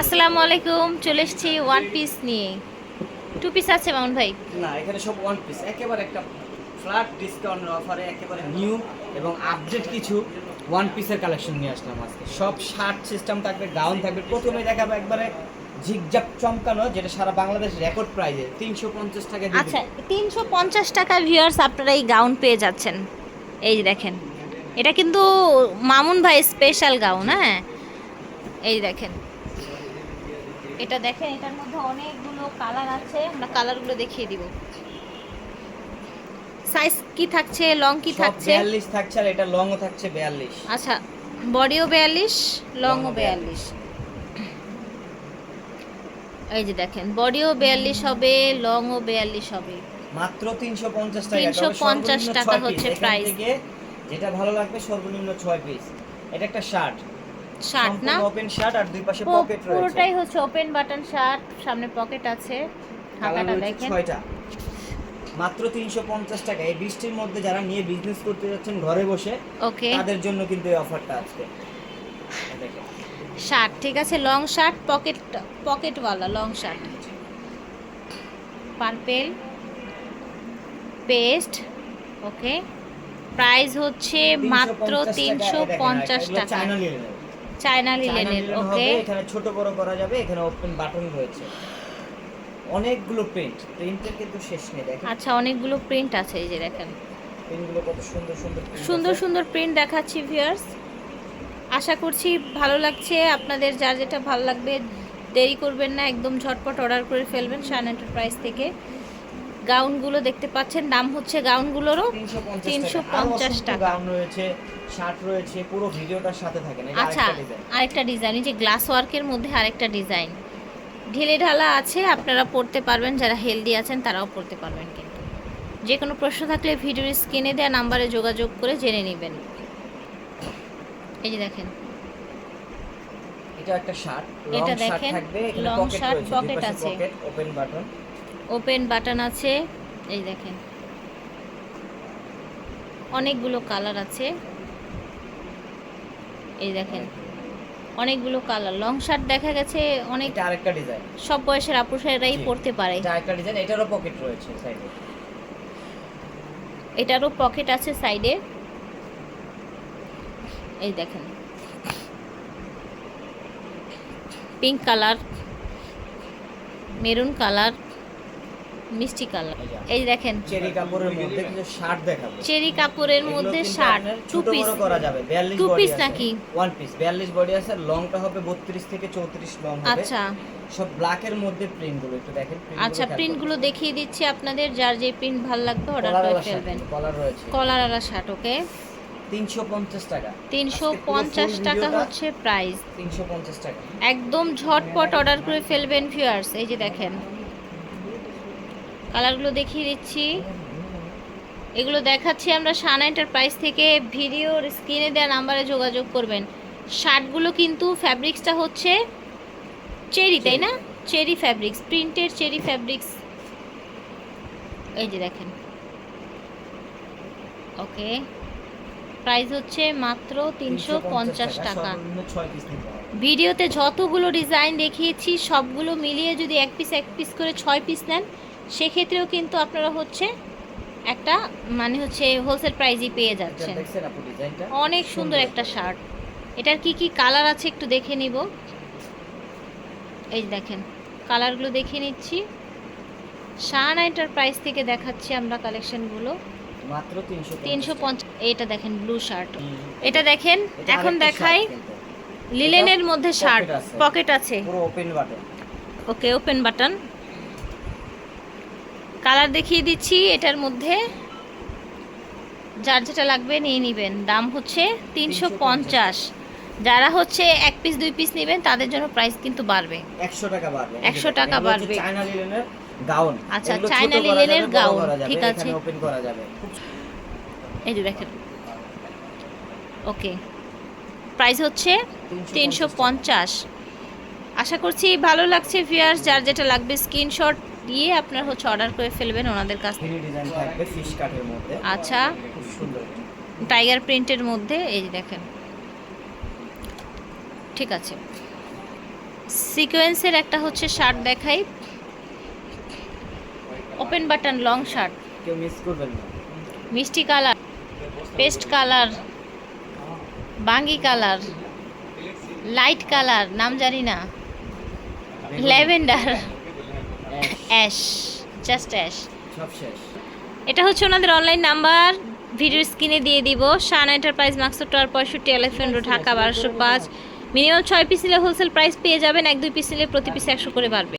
আসসালামু আলাইকুম চলে এসেছি ওয়ান পিস নিয়ে। টু পিস আছে মামুন ভাই? না এখানে সব ওয়ান পিস একেবারে একটা ফ্ল্যাট ডিসকাউন্টের অফারে একেবারে নিউ এবং আপডেট কিছু ওয়ান পিসের কালেকশন নিয়ে আসলাম আজকে। সব শার্ট সিস্টেম থাকবে গাউন থাকবে। প্রথমে দেখাবো একবারে ঝিকঝাক চমকানো যেটা সারা বাংলাদেশ রেকর্ড প্রাইজে তিনশো পঞ্চাশ টাকা আচ্ছা তিনশো পঞ্চাশ টাকা ভিউয়ার্স আপনারা এই গাউন পেয়ে যাচ্ছেন। এই দেখেন। এটা কিন্তু মামুন ভাই স্পেশাল গাউন হ্যাঁ? এই দেখেন। এটা দেখেন এটার মধ্যে অনেকগুলো কালার আছে। আমরা কালারগুলো দেখিয়ে দিব। সাইজ কি থাকছে? লং কি থাকছে? বিয়াল্লিশ থাকছে আর এটা লংও থাকছে বিয়াল্লিশ। আচ্ছা বডিও বিয়াল্লিশ লংও বিয়াল্লিশ। এই যে দেখেন বডিও বিয়াল্লিশ হবে লংও বিয়াল্লিশ হবে। মাত্র তিনশো পঞ্চাশ টাকা 350 টাকা হচ্ছে। থেকে যেটা ভালো লাগবে সর্বনিম্ন ছয় পিস এটা একটা শার্ট শার্ট না? ওপেন শার্ট আর দুই পাশে পকেট রয়েছে। পুরোটাই হচ্ছে ওপেন বাটন শার্ট সামনে পকেট আছে ঢাকাটা দেখেন। ছয়টা। মাত্র তিনশো পঞ্চাশ টাকা। এই বৃষ্টির মধ্যে যারা নিয়ে বিজনেস করতে যাচ্ছেন ঘরে বসে ওকে তাদের জন্য কিন্তু এই অফারটা আজকে। শার্ট ঠিক আছে? Long shirt pocket পকেটওয়ালা long shirt purple paste okay price হচ্ছে মাত্র 350 তিনশো পঞ্চাশ টাকা। চায়না লিলেনের ওকে এখানে ছোট বড় করা যাবে এখানে ওপেন বাটন রয়েছে। অনেকগুলো প্রিন্ট প্রিন্টের কিন্তু শেষ নেই দেখেন। আচ্ছা অনেকগুলো প্রিন্ট আছে এই যে দেখেন। প্রিন্টগুলো কত সুন্দর সুন্দর সুন্দর সুন্দর প্রিন্ট দেখাচ্ছি ভিউয়ার্স আশা করছি ভালো লাগছে আপনাদের যার যেটা ভালো লাগবে দেরি করবেন না একদম ঝটপট অর্ডার করে ফেলবেন শান এন্টারপ্রাইজ থেকে। গাউনগুলো দেখতে পাচ্ছেন দাম হচ্ছে গাউনগুলোরও তিনশো পঞ্চাশ টাকা। গাউন রয়েছে শার্ট রয়েছে পুরো ভিডিওটার সাথে থাকেন আচ্ছা আরেকটা ডিজাইন এই যে গ্লাস ওয়ার্কের মধ্যে আরেকটা ডিজাইন ঢিলে ঢালা আছে আপনারা পড়তে পারবেন যারা হেলদি আছেন তারাও পড়তে পারবেন কিন্তু। যে কোনো প্রশ্ন থাকলে ভিডিওর স্ক্রিনে দেওয়া নাম্বারে যোগাযোগ করে জেনে নেবেন। এই যে দেখেন। এটা একটা শার্ট এটা দেখেন, এখানে long পকেট আছে। ওপেন বাটন ওপেন বাটন আছে এই দেখেন। অনেকগুলো কালার আছে। এই দেখেন অনেকগুলো কালার। লং শার্ট দেখা গেছে অনেক আরেকটা ডিজাইন। সব বয়সের আপুষেরাই জি। পড়তে পারে। এটা আরেকটা ডিজাইন এটারও পকেট রয়েছে সাইডে। এটারও পকেট আছে সাইডে। এই দেখেন। Pink colour maroon colour. মিষ্টি কালার। এই দেখেন। চেরি কাপড়ের মধ্যে কিছু শার্ট দেখাবো। চেরি কাপড়ের মধ্যে শার্ট টু পিস করা যাবে 42 Two বডি piece আছে। নাকি? ওয়ান পিস 42 বডি আছে লংটা হবে 32 থেকে 34 লং হবে। আচ্ছা। সব ব্ল্যাকের মধ্যে প্রিন্টগুলো একটু দেখেন আচ্ছা প্রিন্টগুলো দেখিয়ে দিচ্ছি আপনাদের যার যে প্রিন্ট ভালো লাগবে অর্ডার করে ফেলবেন। কলার রয়েছে। কলার আলা শার্ট ওকে 350 টাকা। তিনশো আজকে পুরো পঞ্চাশ full টাকা হচ্ছে প্রাইস 350 টাকা। একদম ঝটপট অর্ডার করে ফেলবেন ভিউয়ার্স এই যে দেখেন। কালারগুলো দেখিয়ে দিচ্ছি। এগুলো দেখাচ্ছি আমরা সানা এন্টারপ্রাইজ থেকে। ভিডিওর স্ক্রিনে দেওয়া নাম্বারে যোগাযোগ করবেন। শার্টগুলো কিন্তু ফ্যাব্রিক্সটা হচ্ছে চেরি তাই না? Cherry fabrics printed cherry fabrics. এই যে দেখেন। ওকে। প্রাইস হচ্ছে মাত্র তিনশো পঞ্চাশ টাকা। সর্বনিম্ন 6 পিস নিতে হবে। ভিডিওতে যতগুলো ডিজাইন দেখিয়েছি সবগুলো মিলিয়ে যদি এক পিস এক পিস করে ছয় পিস নেন সেক্ষেত্রেও কিন্তু আপনারা হচ্ছে একটা মানে হচ্ছে হোলসেল প্রাইজই পেয়ে যাচ্ছেন। অনেক সুন্দর একটা শার্ট এটার কি কি কালার আছে একটু দেখে নিব। এই দেখেন কালারগুলো দেখে নিচ্ছি। শান এন্টারপ্রাইজ থেকে দেখাচ্ছি আমরা কালেকশনগুলো মাত্র 350 তিনশো পঞ্চাশ এটা দেখেন ব্লু শার্ট এটা দেখেন এখন দেখাই। লিলেনের মধ্যে শার্ট পকেট আছে। Open button okay open button colour দেখিয়ে দিচ্ছি এটার মধ্যে যার যেটা লাগবে নিয়ে নেবেন। দাম হচ্ছে তিনশো পঞ্চাশ। যারা হচ্ছে এক পিস দুই পিস নেবেন তাদের জন্য প্রাইস কিন্তু বাড়বে। 100 টাকা বাড়বে। 100 টাকা বাড়বে। গাউন আচ্ছা, চায়না বড় গাউন, ঠিক আছে। ওপেন করা যাবে। এই যে দেখেন। ওকে। প্রাইস হচ্ছে তিনশো পঞ্চাশ। আশা করছি ভালো লাগছে ভিয়ার্স যার যেটা লাগবে স্ক্রিনশট দিয়ে আপনার হচ্ছে অর্ডার করে ফেলবেন ওনাদের কাছ থেকে ডিজাইন থাকবে ফিশ কাটের মধ্যে। আচ্ছা। টাইগার প্রিন্টের মধ্যে এই যে দেখেন। ঠিক আছে। সিকোয়েন্সের একটা হচ্ছে শার্ট দেখাই। ওপেন বাটন লং শার্ট কেউ মিস করবেন না। মিষ্টি কালার পেস্ট কালার বাঙ্গি কালার লাইট কালার নাম জানি না। ল্যাভেন্ডার অ্যাশ জাস্ট অ্যাশ সব শেষ। এটা হচ্ছে ওনাদের অনলাইন নাম্বার ভিডিও স্ক্রিনে দিয়ে দিব। শান এন্টারপ্রাইজ মাক্সো টোয়ার পঁয়ষট্টি এলিফেন্ট রোড ঢাকা বারোশো পাঁচ। মিনিমাম ছয় পিসিলে হোলসেল প্রাইস পেয়ে যাবেন। এক দুই পিসিলে প্রতি পিসে একশো করে বাড়বে।